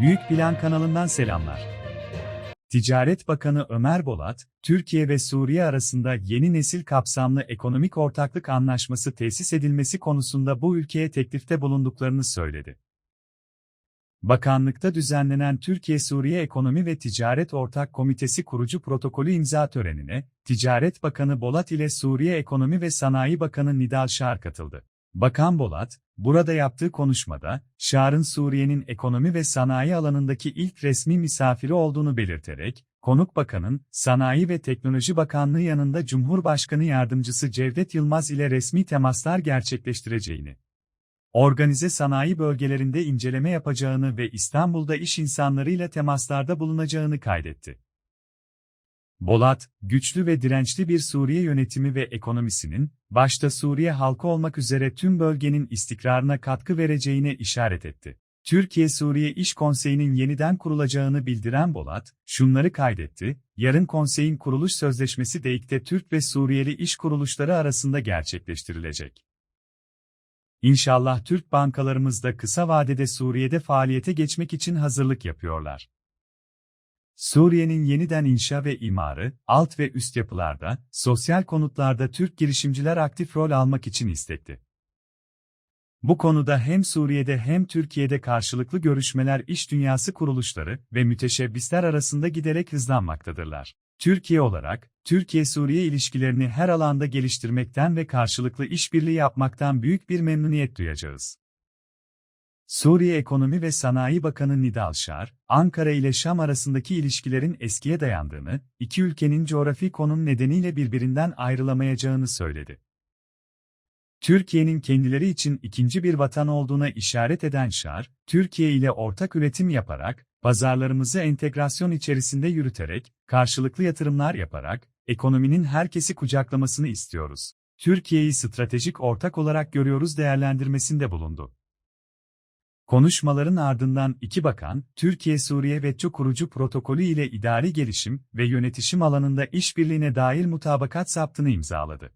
Büyük Plan kanalından selamlar. Ticaret Bakanı Ömer Bolat, Türkiye ve Suriye arasında yeni nesil kapsamlı ekonomik ortaklık anlaşması tesis edilmesi konusunda bu ülkeye teklifte bulunduklarını söyledi. Bakanlıkta düzenlenen Türkiye-Suriye Ekonomi ve Ticaret Ortak Komitesi kurucu protokolü imza törenine, Ticaret Bakanı Bolat ile Suriye Ekonomi ve Sanayi Bakanı Nidal Şar katıldı. Bakan Bolat, burada yaptığı konuşmada, Şar'ın Suriye'nin ekonomi ve sanayi alanındaki ilk resmi misafiri olduğunu belirterek, konuk bakanın, Sanayi ve Teknoloji Bakanlığı yanında Cumhurbaşkanı Yardımcısı Cevdet Yılmaz ile resmi temaslar gerçekleştireceğini, organize sanayi bölgelerinde inceleme yapacağını ve İstanbul'da iş insanlarıyla temaslarda bulunacağını kaydetti. Bolat, güçlü ve dirençli bir Suriye yönetimi ve ekonomisinin, başta Suriye halkı olmak üzere tüm bölgenin istikrarına katkı vereceğine işaret etti. Türkiye-Suriye İş Konseyi'nin yeniden kurulacağını bildiren Bolat, şunları kaydetti, yarın konseyin kuruluş sözleşmesi DEİK'te Türk ve Suriyeli iş kuruluşları arasında gerçekleştirilecek. İnşallah Türk bankalarımız da kısa vadede Suriye'de faaliyete geçmek için hazırlık yapıyorlar. Suriye'nin yeniden inşa ve imarı, alt ve üst yapılarda, sosyal konutlarda Türk girişimciler aktif rol almak için istekli. Bu konuda hem Suriye'de hem Türkiye'de karşılıklı görüşmeler iş dünyası kuruluşları ve müteşebbisler arasında giderek hızlanmaktadırlar. Türkiye olarak, Türkiye-Suriye ilişkilerini her alanda geliştirmekten ve karşılıklı işbirliği yapmaktan büyük bir memnuniyet duyacağız. Suriye Ekonomi ve Sanayi Bakanı Nidal Şar, Ankara ile Şam arasındaki ilişkilerin eskiye dayandığını, iki ülkenin coğrafi konum nedeniyle birbirinden ayrılamayacağını söyledi. Türkiye'nin kendileri için ikinci bir vatan olduğuna işaret eden Şar, Türkiye ile ortak üretim yaparak, pazarlarımızı entegrasyon içerisinde yürüterek, karşılıklı yatırımlar yaparak, ekonominin herkesi kucaklamasını istiyoruz. Türkiye'yi stratejik ortak olarak görüyoruz değerlendirmesinde bulundu. Konuşmaların ardından iki bakan, Türkiye-Suriye Vetço kurucu protokolü ile idari gelişim ve yönetişim alanında işbirliğine dair mutabakat saptını imzaladı.